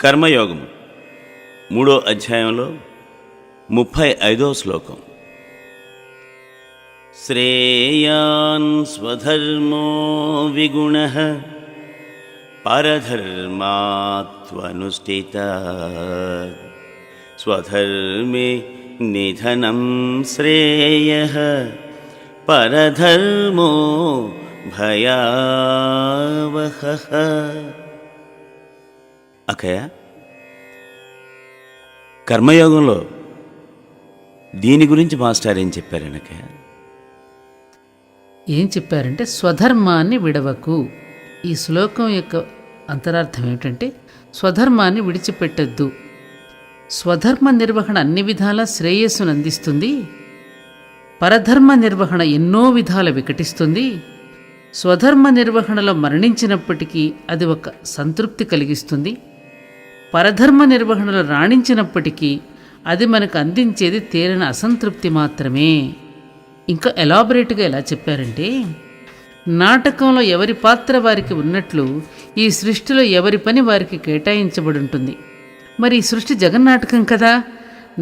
కర్మయోగము మూడో అధ్యాయంలో ముప్పై ఐదో శ్లోకం శ్రేయాన్ స్వధర్మో విగుణ పరధర్మాత్వనుష్ఠిత స్వధర్మే నిధనం శ్రేయ పరధర్మో భయావహ అక్కయ్య కర్మయోగంలో దీని గురించి మాస్టర్ ఏం చెప్పారు ఏం చెప్పారంటే స్వధర్మాన్ని విడవకు. ఈ శ్లోకం యొక్క అంతరార్థం ఏమిటంటే స్వధర్మాన్ని విడిచిపెట్టద్దు. స్వధర్మ నిర్వహణ అన్ని విధాల శ్రేయస్సును అందిస్తుంది. పరధర్మ నిర్వహణ ఎన్నో విధాల వికటిస్తుంది. స్వధర్మ నిర్వహణలో మరణించినప్పటికీ అది ఒక సంతృప్తి కలిగిస్తుంది. పరధర్మ నిర్వహణలో రాణించినప్పటికీ అది మనకు అందించేది తేలిన అసంతృప్తి మాత్రమే. ఇంకా ఎలాబరేట్గా ఎలా చెప్పారంటే నాటకంలో ఎవరి పాత్ర వారికి ఉన్నట్లు ఈ సృష్టిలో ఎవరి పని వారికి కేటాయించబడి ఉంటుంది మరి ఈ సృష్టి జగన్నాటకం కదా!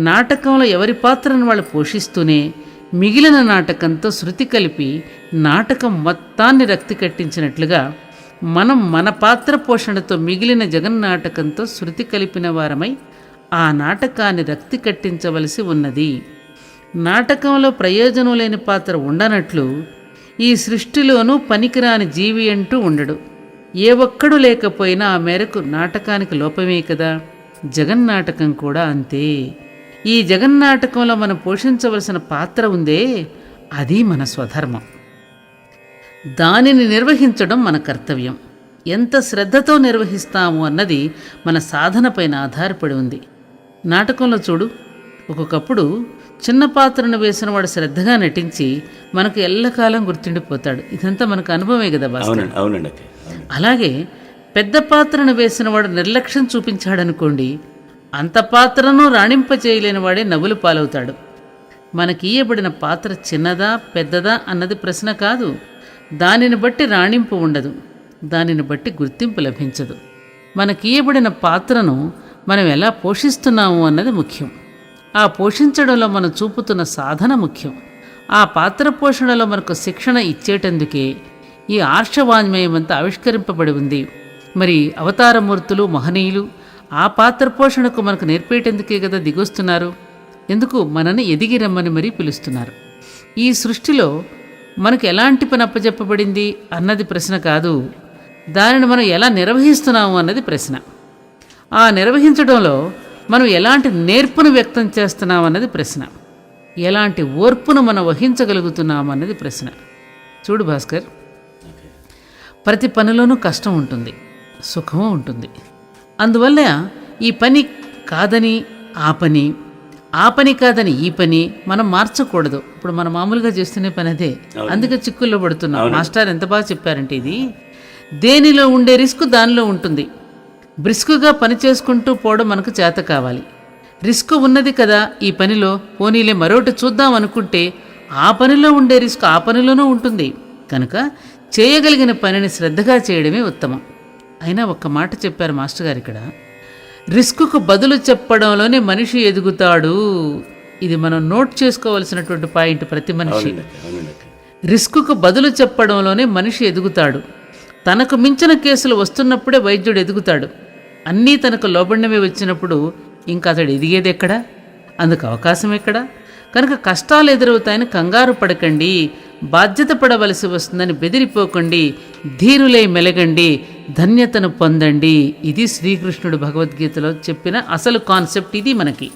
నాటకంలో ఎవరి పాత్రను వాళ్ళు పోషిస్తూనే మిగిలిన నాటకంతో శృతి కలిపి నాటకం మొత్తాన్ని రక్తి కట్టించినట్లుగా మనం మన పాత్ర పోషణతో మిగిలిన జగన్నాటకంతో శృతి కలిపిన వారమై ఆ నాటకాన్ని రక్తి కట్టించవలసి ఉన్నది. నాటకంలో ప్రయోజనం లేని పాత్ర ఉండనట్లు ఈ సృష్టిలోనూ పనికిరాని జీవి అంటూ ఉండడు. ఏ ఒక్కడు లేకపోయినా ఆ మేరకు నాటకానికి లోపమే కదా. జగన్నాటకం కూడా అంతే. ఈ జగన్నాటకంలో మనం పోషించవలసిన పాత్ర ఉందే అది మన స్వధర్మం. దానిని నిర్వహించడం మన కర్తవ్యం. ఎంత శ్రద్ధతో నిర్వహిస్తాము అన్నది మన సాధనపైన ఆధారపడి ఉంది. నాటకంలో చూడు ఒక్కొక్కప్పుడు చిన్న పాత్రను వేసిన వాడు శ్రద్ధగా నటించి మనకు ఎల్లకాలం గుర్తుండిపోతాడు. ఇదంతా మనకు అనుభవమే కదా అవునండి. అలాగే పెద్ద పాత్రను వేసిన వాడు నిర్లక్ష్యం చూపించాడనుకోండి అంత పాత్రను రాణింపచేయలేని వాడే నవ్వులు పాలవుతాడు. మనకి ఇయ్యబడిన పాత్ర చిన్నదా పెద్దదా అన్నది ప్రశ్న కాదు. దానిని బట్టి రాణింపు ఉండదు. దానిని బట్టి గుర్తింపు లభించదు. మనకి ఇయ్యబడిన పాత్రను మనం ఎలా పోషిస్తున్నాము అన్నది ముఖ్యం. ఆ పోషించడంలో మనం చూపుతున్న సాధన ముఖ్యం. ఆ పాత్ర పోషణలో మనకు శిక్షణ ఇచ్చేటందుకే ఈ ఆర్షవాజ్మయం అంతా ఆవిష్కరింపబడి ఉంది. మరి అవతారమూర్తులు మహనీయులు ఆ పాత్ర పోషణకు మనకు నేర్పేటందుకే కదా దిగొస్తున్నారు? ఎందుకు మనని ఎదిగి రమ్మని మరీ పిలుస్తున్నారు? ఈ సృష్టిలో మనకు ఎలాంటి పని అప్పచెప్పబడింది అన్నది ప్రశ్న కాదు. దానిని మనం ఎలా నిర్వహిస్తున్నాము అన్నది ప్రశ్న. ఆ నిర్వహించడంలో మనం ఎలాంటి నేర్పును వ్యక్తం చేస్తున్నాం అన్నది ప్రశ్న. ఎలాంటి ఓర్పును మనం వహించగలుగుతున్నాం అన్నది ప్రశ్న. చూడు భాస్కర్. ప్రతి పనిలోనూ కష్టం ఉంటుంది సుఖము ఉంటుంది. అందువల్ల ఈ పని కాదని ఆ పని ఆ పని కాదని ఈ పని మనం మార్చకూడదు. ఇప్పుడు మనం మామూలుగా చేస్తున్న పని అదే అందుకే చిక్కుల్లో పడుతున్నాం. మాస్టర్ ఎంత బాగా చెప్పారంటే ఇది దేనిలో ఉండే రిస్క్ దానిలో ఉంటుంది. బ్రిస్కుగా పని చేసుకుంటూ పోవడం మనకు చేత కావాలి. రిస్క్ ఉన్నది కదా ఈ పనిలో. పోనీలే మరొకటి చూద్దాం అనుకుంటే ఆ పనిలో ఉండే రిస్క్ ఆ పనిలోనూ ఉంటుంది. కనుక చేయగలిగిన పనిని శ్రద్ధగా చేయడమే ఉత్తమం. అయినా ఒక్క మాట చెప్పారు మాస్టర్ గారు ఇక్కడ. రిస్కుకు బదులు చెప్పడంలోనే మనిషి ఎదుగుతాడు. ఇది మనం నోట్ చేసుకోవాల్సినటువంటి పాయింట్ ప్రతి మనిషి. రిస్కుకు బదులు చెప్పడంలోనే మనిషి ఎదుగుతాడు. తనకు మించిన కేసులు వస్తున్నప్పుడే వైద్యుడు ఎదుగుతాడు. అన్నీ తనకు లోబడినవి వచ్చినప్పుడు ఇంకా అతడు ఎదిగేది ఎక్కడా? అందుకు అవకాశం ఎక్కడా? కనుక కష్టాలు ఎదురవుతాయని కంగారు పడకండి. బాధ్యత పడవలసి వస్తుందని బెదిరిపోకండి ధీరులై మెలగండి ధన్యతను పొందండి. ఇది శ్రీకృష్ణుడు భగవద్గీతలో చెప్పిన అసలు కాన్సెప్ట్ ఇది మనకి.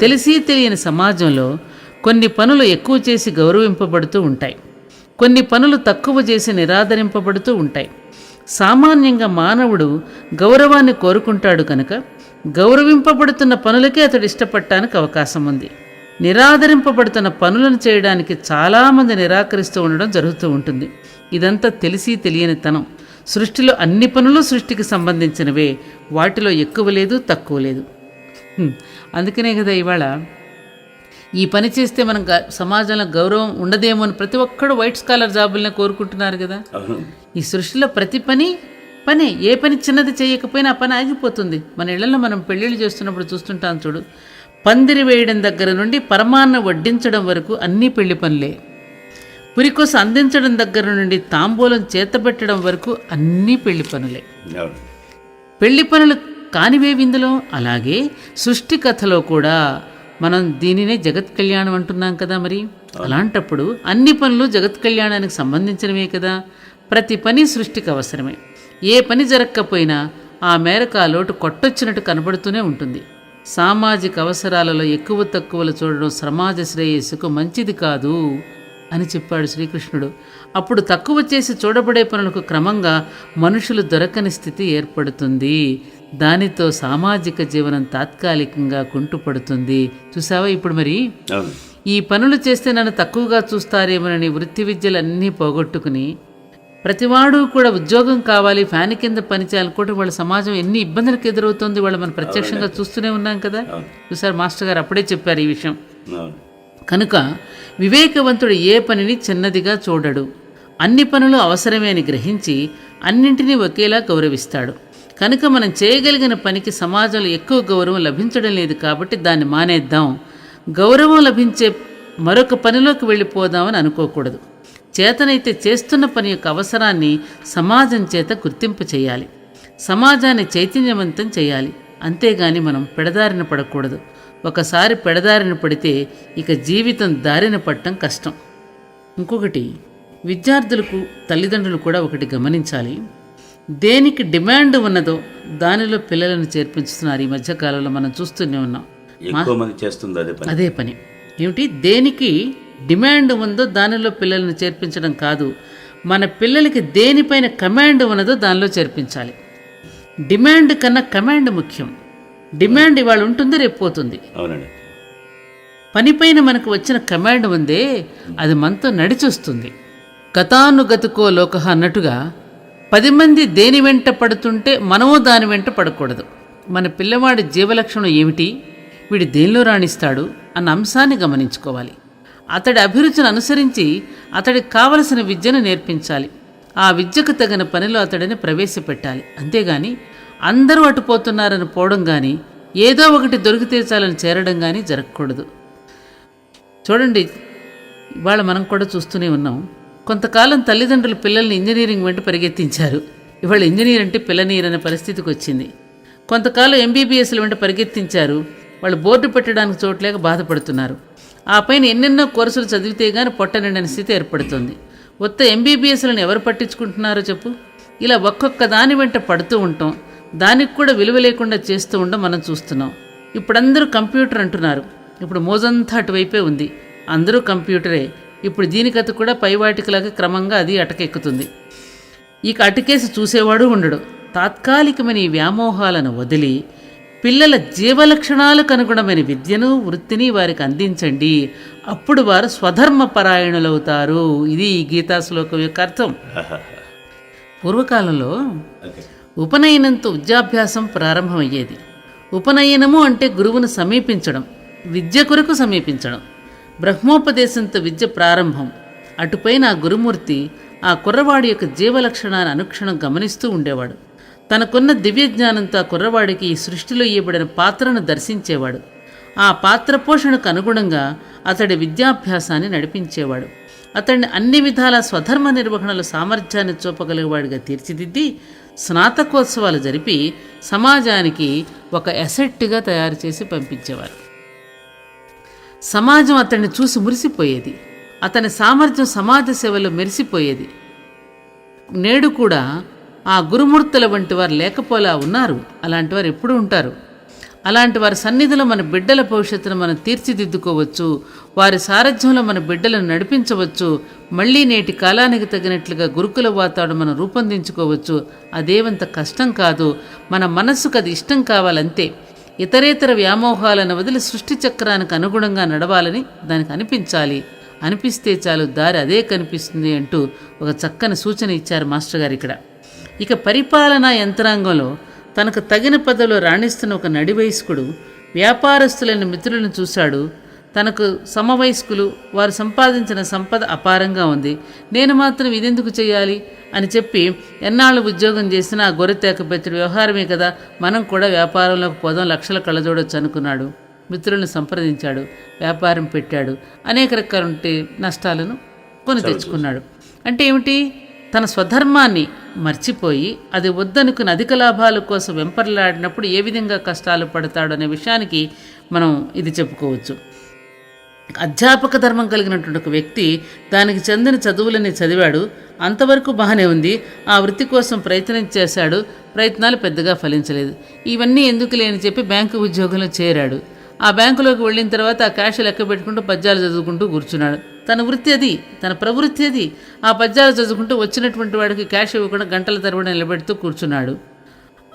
తెలిసి తెలియని సమాజంలో కొన్ని పనులు ఎక్కువ చేసి గౌరవింపబడుతూ ఉంటాయి. కొన్ని పనులు తక్కువ చేసి నిరాదరింపబడుతూ ఉంటాయి. సామాన్యంగా మానవుడు గౌరవాన్ని కోరుకుంటాడు కనుక గౌరవింపబడుతున్న పనులకే అతడు ఇష్టపడటానికి అవకాశం ఉంది. నిరాదరింపబడుతున్న పనులను చేయడానికి చాలామంది నిరాకరిస్తూ ఉండడం జరుగుతూ ఉంటుంది. ఇదంతా తెలిసి తెలియని తనం సృష్టిలో అన్ని పనులు సృష్టికి సంబంధించినవే. వాటిలో ఎక్కువ లేదు తక్కువ లేదు. అందుకనే కదా ఇవాళ ఈ పని చేస్తే మనం సమాజంలో గౌరవం ఉండదేమో అని ప్రతి ఒక్కడు వైట్ స్కాలర్ జాబులనే కోరుకుంటున్నారు కదా. ఈ సృష్టిలో ప్రతి పని పనే. ఏ పని చిన్నది చేయకపోయినా ఆ పని ఆగిపోతుంది. మన ఇళ్ళలో మనం పెళ్ళిళ్ళు చేస్తున్నప్పుడు చూస్తుంటాం చూడు. పందిరి వేయడం దగ్గర నుండి పరమాన్న వడ్డించడం వరకు అన్నీ పెళ్ళి పనులే. పురికోస అందించడం దగ్గర నుండి తాంబూలం చేతబెట్టడం వరకు అన్నీ పెళ్ళి పనులే. పెళ్ళి పనులు కానివేవి ఇందులో అలాగే సృష్టి కథలో కూడా మనం దీనినే జగత్ కళ్యాణం అంటున్నాం కదా మరి. అలాంటప్పుడు అన్ని పనులు జగత్ కళ్యాణానికి సంబంధించినవే కదా. ప్రతి పని సృష్టికి అవసరమే. ఏ పని జరగకపోయినా ఆ మేరకు ఆ లోటు కొట్టొచ్చినట్టు కనబడుతూనే ఉంటుంది. సామాజిక అవసరాలలో ఎక్కువ తక్కువలు చూడడం సమాజ శ్రేయస్సుకు మంచిది కాదు అని చెప్పాడు శ్రీకృష్ణుడు. అప్పుడు తక్కువ చేసి చూడబడే పనులకు క్రమంగా మనుషులు దొరకని స్థితి ఏర్పడుతుంది. దానితో సామాజిక జీవనం తాత్కాలికంగా కుంటుపడుతుంది. చూసావా ఇప్పుడు మరి? ఈ పనులు చేస్తే నన్ను తక్కువగా చూస్తారేమోనని వృత్తి విద్యలన్నీ పోగొట్టుకుని ప్రతివాడు కూడా ఉద్యోగం కావాలి ఫ్యాన్ కింద పనిచేయాలనుకుంటే వాళ్ళ సమాజం ఎన్ని ఇబ్బందులకు ఎదురవుతుంది వాళ్ళు మనం ప్రత్యక్షంగా చూస్తూనే ఉన్నాం కదా. చూసారు మాస్టర్ గారు అప్పుడే చెప్పారు ఈ విషయం. కనుక వివేకవంతుడు ఏ పనిని చిన్నదిగా చూడడు. అన్ని పనులు అవసరమే అని గ్రహించి అన్నింటినీ ఒకేలా గౌరవిస్తాడు. కనుక మనం చేయగలిగిన పనికి సమాజంలో ఎక్కువ గౌరవం లభించడం లేదు కాబట్టి దాన్ని మానేద్దాం. గౌరవం లభించే మరొక పనిలోకి వెళ్ళిపోదామని అనుకోకూడదు. చేతనైతే చేస్తున్న పని యొక్క అవసరాన్ని సమాజం చేత గుర్తింపు చేయాలి. సమాజాన్ని చైతన్యవంతం చేయాలి. అంతేగాని మనం పెడదారిన పడకూడదు. ఒకసారి పెడదారిన పడితే ఇక జీవితం దారిన పడటం కష్టం. ఇంకొకటి విద్యార్థులకు తల్లిదండ్రులు కూడా ఒకటి గమనించాలి. దేనికి డిమాండ్ ఉన్నదో దానిలో పిల్లలను చేర్పించుతున్నారు ఈ మధ్యకాలంలో మనం చూస్తూనే ఉన్నాం. అదే పని. ఏమిటి? దేనికి డిమాండ్ ఉందో దానిలో పిల్లల్ని చేర్పించడం కాదు. మన పిల్లలకి దేనిపైన కమాండ్ ఉన్నదో దానిలో చేర్పించాలి. డిమాండ్ కన్నా కమాండ్ ముఖ్యం. డిమాండ్ ఇవాళ ఉంటుంది రేపు పోతుంది. అవునండి. పనిపైన మనకు వచ్చిన కమాండ్ ఉందే అది మనతో నడిచొస్తుంది. గతానుగతికో లోక అన్నట్టుగా పది మంది దేని వెంట పడుతుంటే మనము దాని వెంట పడకూడదు. మన పిల్లవాడి జీవలక్షణం ఏమిటి? వీడు దేనిలో రాణిస్తాడు? అన్న అంశాన్ని గమనించుకోవాలి. అతడి అభిరుచిని అనుసరించి అతడికి కావలసిన విద్యను నేర్పించాలి. ఆ విద్యకు తగిన పనిలో అతడిని ప్రవేశపెట్టాలి. అంతేగాని అందరూ అటుపోతున్నారని పోవడం కానీ ఏదో ఒకటి దొరికితే చాలని చేరడం కానీ జరగకూడదు. చూడండి ఇవాళ మనం కూడా చూస్తూనే ఉన్నాం. కొంతకాలం తల్లిదండ్రులు పిల్లల్ని ఇంజనీరింగ్ వెంట పరిగెత్తించారు. ఇవాళ ఇంజనీర్ అంటే పిల్లనీర్ అనే పరిస్థితికి వచ్చింది. కొంతకాలం ఎంబీబీఎస్ల వెంట పరిగెత్తించారు. వాళ్ళు బోర్డు పెట్టడానికి చోట్లేక బాధపడుతున్నారు. ఆ పైన ఎన్నెన్నో కోర్సులు చదివితే గాని పొట్టనిండని స్థితి ఏర్పడుతుంది. ఉత్త ఎంబీబీఎస్లను ఎవరు పట్టించుకుంటున్నారో చెప్పు. ఇలా ఒక్కొక్క దాని వెంట పడుతూ ఉంటాం. దానికి కూడా విలువ లేకుండా చేస్తూ ఉండడం మనం చూస్తున్నాం. ఇప్పుడందరూ కంప్యూటర్ అంటున్నారు. ఇప్పుడు మోజంతా అటువైపే ఉంది. అందరూ కంప్యూటరే. ఇప్పుడు దీనికత కూడా పైవాటికలాగా క్రమంగా అది అటకెక్కుతుంది. ఇక అటుకేసి చూసేవాడు ఉండడు. తాత్కాలికమైన ఈ వ్యామోహాలను వదిలి పిల్లల జీవలక్షణాలకు అనుగుణమైన విద్యను వృత్తిని వారికి అందించండి. అప్పుడు వారు స్వధర్మ పరాయణులవుతారు. ఇది ఈ గీతా శ్లోకం యొక్క అర్థం. పూర్వకాలంలో ఉపనయనంతో విద్యాభ్యాసం ప్రారంభమయ్యేది. ఉపనయనము అంటే గురువును సమీపించడం విద్య కొరకు సమీపించడం. బ్రహ్మోపదేశంతో విద్య ప్రారంభం. అటుపైన ఆ గురుమూర్తి ఆ కుర్రవాడి యొక్క జీవలక్షణాన్ని అనుక్షణం గమనిస్తూ ఉండేవాడు. తనకున్న దివ్య జ్ఞానంతో కుర్రవాడికి ఈ సృష్టిలో ఇవ్వబడిన పాత్రను దర్శించేవాడు. ఆ పాత్ర పోషణకు అనుగుణంగా అతడి విద్యాభ్యాసాన్ని నడిపించేవాడు. అతడిని అన్ని విధాల స్వధర్మ నిర్వహణలో సామర్థ్యాన్ని చూపగలిగేవాడిగా తీర్చిదిద్ది స్నాతకోత్సవాలు జరిపి సమాజానికి ఒక ఎసెట్గా తయారు చేసి పంపించేవారు. సమాజం అతన్ని చూసి మురిసిపోయేది. అతని సామర్థ్యం సమాజ సేవలో మెరిసిపోయేది. నేడు కూడా ఆ గురుమూర్తుల వంటి వారు లేకపోలా ఉన్నారు. అలాంటి వారు ఎప్పుడూ ఉంటారు. అలాంటి వారి సన్నిధిలో మన బిడ్డల భవిష్యత్తును మనం తీర్చిదిద్దుకోవచ్చు. వారి సారథ్యంలో మన బిడ్డలను నడిపించవచ్చు. మళ్ళీ నేటి కాలానికి తగినట్లుగా గురుకుల వాతావరణం మనం రూపొందించుకోవచ్చు. అదేవంత కష్టం కాదు. మన మనస్సుకు అది ఇష్టం కావాలంతే. ఇతరేతర వ్యామోహాలను వదిలి సృష్టి చక్రానికి అనుగుణంగా నడవాలని దానికి అనిపించాలి. అనిపిస్తే చాలు దారి అదే కనిపిస్తుంది అంటూ ఒక చక్కని సూచన ఇచ్చారు మాస్టర్ గారు ఇక్కడ. ఇక పరిపాలనా యంత్రాంగంలో తనకు తగిన పదవిలో రాణిస్తున్న ఒక నడివయస్కుడు వ్యాపారస్తులైన మిత్రులను చూశాడు. తనకు సమవయస్కులు వారు సంపాదించిన సంపద అపారంగా ఉంది. నేను మాత్రం ఇదెందుకు చేయాలి అని చెప్పి ఎన్నాళ్ళు ఉద్యోగం చేసినా ఆ గొర్రెతేక వ్యవహారమే కదా మనం కూడా వ్యాపారంలోకి పోదాం లక్షల కళ్ళజోడొచ్చు అనుకున్నాడు. మిత్రులను సంప్రదించాడు వ్యాపారం పెట్టాడు. అనేక రకాల నష్టాలను కొని తెచ్చుకున్నాడు. అంటే ఏమిటి? తన స్వధర్మాన్ని మర్చిపోయి అది వద్దనుకుని అధిక లాభాల కోసం వెంపర్లాడినప్పుడు ఏ విధంగా కష్టాలు పడతాడు అనే విషయానికి మనం ఇది చెప్పుకోవచ్చు. అధ్యాపక ధర్మం కలిగినటువంటి ఒక వ్యక్తి దానికి చెందిన చదువులని చదివాడు అంతవరకు బాగానే ఉంది ఆ వృత్తి కోసం ప్రయత్నం చేశాడు ప్రయత్నాలు పెద్దగా ఫలించలేదు. ఇవన్నీ ఎందుకు లేని చెప్పి బ్యాంకు ఉద్యోగంలో చేరాడు. ఆ బ్యాంకులోకి వెళ్ళిన తర్వాత ఆ క్యాష్ లెక్క పెట్టుకుంటూ పద్యాలు చదువుకుంటూ కూర్చున్నాడు. తన వృత్తి అది తన ప్రవృత్తి అది. ఆ పద్యాలు చదువుకుంటూ వచ్చినటువంటి వాడికి క్యాష్ ఇవ్వకుండా గంటల తరబడి నిలబెడుతూ కూర్చున్నాడు.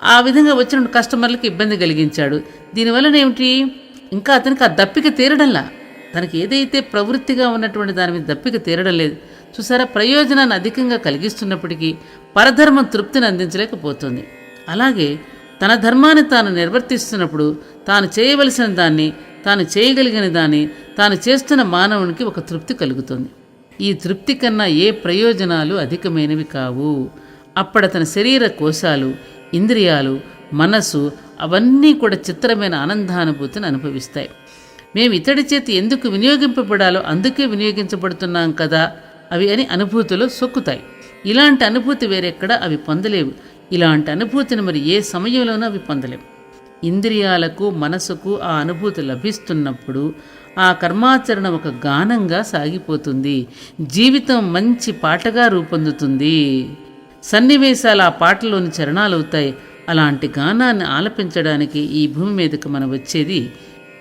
ఆ విధంగా వచ్చిన కస్టమర్లకు ఇబ్బంది కలిగించాడు. దీనివలన ఏమిటి? ఇంకా అతనికి ఆ దప్పిక తీరడంలా. తనకి ఏదైతే ప్రవృత్తిగా ఉన్నటువంటి దాని మీద దప్పిక తీరడం లేదు. చూసారా? ప్రయోజనాన్ని అధికంగా కలిగిస్తున్నప్పటికీ పరధర్మం తృప్తిని అందించలేకపోతుంది. అలాగే తన ధర్మాన్ని తాను నిర్వర్తిస్తున్నప్పుడు తాను చేయవలసిన దాన్ని తాను చేయగలిగిన దాన్ని తాను చేస్తున్న మానవునికి ఒక తృప్తి కలుగుతుంది. ఈ తృప్తి కన్నా ఏ ప్రయోజనాలు అధికమైనవి కావు. అప్పుడతని శరీర కోశాలు ఇంద్రియాలు మనసు అవన్నీ కూడా చిత్రమైన ఆనందానుభూతిని అనుభవిస్తాయి. మేము ఇతడి చేతి ఎందుకు వినియోగింపబడాలో అందుకే వినియోగించబడుతున్నాం కదా అవి అని అనుభూతులు సొక్కుతాయి. ఇలాంటి అనుభూతి వేరెక్కడా అవి పొందలేవు. ఇలాంటి అనుభూతిని మరి ఏ సమయంలోనూ అవి పొందలేవు. ఇంద్రియాలకు మనసుకు ఆ అనుభూతి లభిస్తున్నప్పుడు ఆ కర్మాచరణ ఒక గానంగా సాగిపోతుంది. జీవితం మంచి పాటగా రూపొందుతుంది. సన్నివేశాలు ఆ పాటలోని చరణాలు అవుతాయి అలాంటి గానాన్ని ఆలపించడానికి ఈ భూమి మీదకు మనం వచ్చేది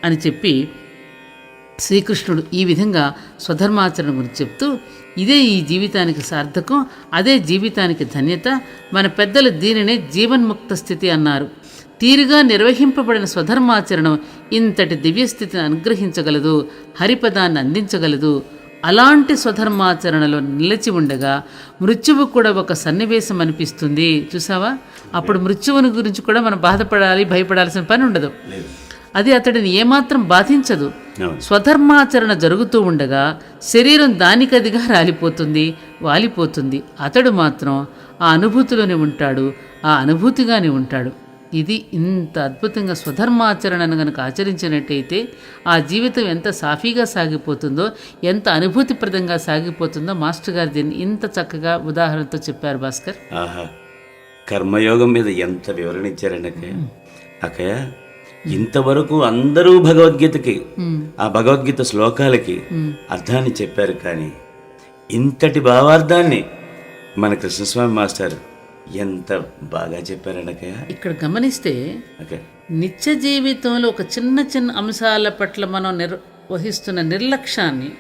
అని చెప్పి శ్రీకృష్ణుడు ఈ విధంగా స్వధర్మాచరణ గురించి చెప్తూ ఇదే ఈ జీవితానికి సార్థకం అదే జీవితానికి ధన్యత మన పెద్దలు దీనినే జీవన్ముక్త స్థితి అన్నారు. తీరుగా నిర్వహింపబడిన స్వధర్మాచరణం ఇంతటి దివ్యస్థితిని అనుగ్రహించగలదు హరిపదాన్ని అందించగలదు. అలాంటి స్వధర్మాచరణలో నిలిచి ఉండగా మృత్యువు కూడా ఒక సన్నివేశం అనిపిస్తుంది. చూసావా? అప్పుడు మృత్యువుని గురించి కూడా మనం బాధపడాలి భయపడాల్సిన పని ఉండదు. అది అతడిని ఏమాత్రం బాధించదు. స్వధర్మాచరణ జరుగుతూ ఉండగా శరీరం దానికదిగా రాలిపోతుంది వాలిపోతుంది. అతడు మాత్రం ఆ అనుభూతిలోనే ఉంటాడు ఆ అనుభూతిగానే ఉంటాడు. ఇది ఇంత అద్భుతంగా స్వధర్మాచరణను కనుక ఆచరించినట్టయితే ఆ జీవితం ఎంత సాఫీగా సాగిపోతుందో ఎంత అనుభూతిప్రదంగా సాగిపోతుందో మాస్టర్ గారు దీన్ని ఇంత చక్కగా ఉదాహరణతో చెప్పారు భాస్కర్. ఆహా కర్మయోగం మీద ఎంత వివరణ ఇచ్చారండి అక్కయ్య ఇంతవరకు అందరూ భగవద్గీతకి ఆ భగవద్గీత శ్లోకాలకి అర్థాన్ని చెప్పారు కానీ ఇంతటి భావార్థాన్ని మన కృష్ణస్వామి మాస్టర్ ఎంత బాగా చెప్పారండి అక్కయ్య ఇక్కడ గమనిస్తే ఓకే. నిత్య జీవితంలో ఒక చిన్న చిన్న అంశాల పట్ల మనం నిర్వహిస్తున్న నిర్లక్ష్యాన్ని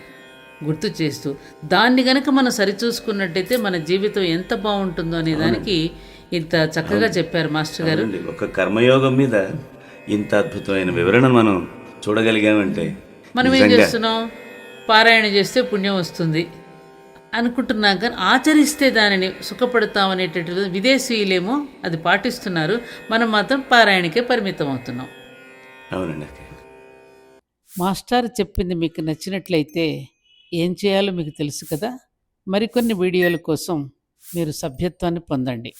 గుర్తు చేస్తూ దాన్ని గనక మనం సరిచూసుకున్నట్టయితే మన జీవితం ఎంత బాగుంటుందో అనే దానికి ఇంత చక్కగా చెప్పారు మాస్టర్ గారు. ఒక కర్మయోగం మీద ఇంత అద్భుతమైన వివరణ మనం చూడగలిగామంటే మనం ఏం చేస్తున్నాం? పారాయణ చేస్తే పుణ్యం వస్తుంది. అనుకుంటున్నాం కానీ ఆచరిస్తే దానిని సుఖపడతాం అనేటటువంటి విదేశీయులేమో అది పాటిస్తున్నారు. మనం మాత్రం పారాయణకే పరిమితం అవుతున్నాం. అవునండి మాస్టర్ చెప్పింది మీకు నచ్చినట్లయితే ఏం చేయాలో మీకు తెలుసు కదా? మరికొన్ని వీడియోల కోసం మీరు సభ్యత్వాన్ని పొందండి.